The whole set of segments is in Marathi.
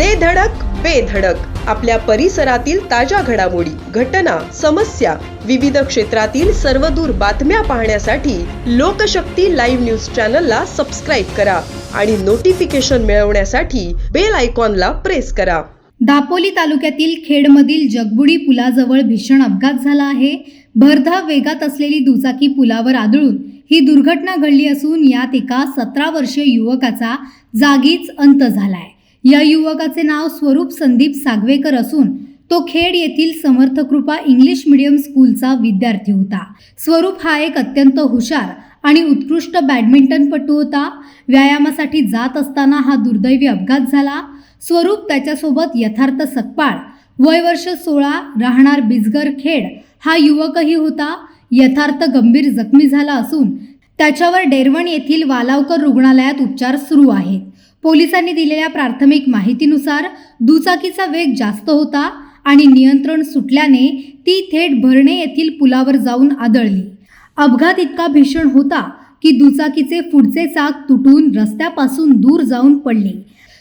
दे धडक बेधडक आपल्या परिसरातील ताज्या घडामोडी घटना समस्या विविध क्षेत्रातील सर्वदूर बातम्या पाहण्यासाठी लोकशक्ती लाईव्ह न्यूज चॅनलला सबस्क्राईब करा आणि नोटिफिकेशन मिळवण्यासाठी बेल आयकॉनला प्रेस करा. दापोली तालुक्यातील खेडमधील जगबुडी पुलाजवळ भीषण अपघात झाला आहे. भरधाव वेगात असलेली दुचाकी पुलावर आदळून ही दुर्घटना घडली असून यात एका सतरा वर्षीय युवकाचा जागीच अंत झाला आहे या युवकाचे नाव स्वरूप संदीप सागवेकर असून तो खेड येथील समर्थकृपा इंग्लिश मीडियम स्कूलचा विद्यार्थी होता. स्वरूप हा एक अत्यंत हुशार आणि उत्कृष्ट बॅडमिंटनपटू होता. व्यायामासाठी जात असताना हा दुर्दैवी अपघात झाला. स्वरूप त्याच्यासोबत यथार्थ सकपाळ वय वर्ष सोळा राहणार बिजगर खेड हा युवकही होता. यथार्थ गंभीर जखमी झाला असून त्याच्यावर डेरवण येथील वालावकर रुग्णालयात उपचार सुरू आहेत. पोलिसांनी दिलेल्या प्राथमिक माहितीनुसार दुचाकीचा वेग जास्त होता आणि नियंत्रण सुटल्याने ती थेट भरणे येथील पुलावर जाऊन आदळली. अपघात इतका भीषण होता की दुचाकीचे पुढचे चाक तुटून रस्त्यापासून दूर जाऊन पडले.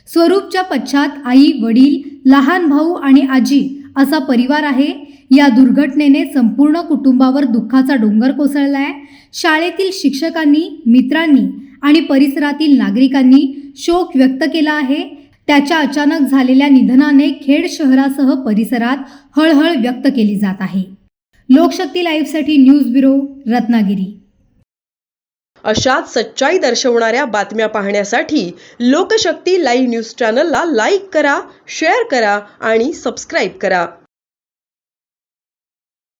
स्वरूपच्या पश्चात आई वडील लहान भाऊ आणि आजी असा परिवार आहे. या दुर्घटनेने संपूर्ण कुटुंबावर दुःखाचा डोंगर कोसळलाय. शाळेतील शिक्षकांनी मित्रांनी आणि परिसरातील नागरिकांनी शोक व्यक्त केला आहे. त्याच्या अचानक झालेल्या निधनाने खेड शहरासह परिसरात हळहळ व्यक्त केली जात आहे. लोकशक्ती लाईव्हसाठी न्यूज ब्युरो रत्नागिरी. अशाच सच्चाई दर्शवणाऱ्या बातम्या पाहण्यासाठी लोकशक्ती लाईव्ह न्यूज चॅनलला लाईक करा शेअर करा आणि सबस्क्राईब करा.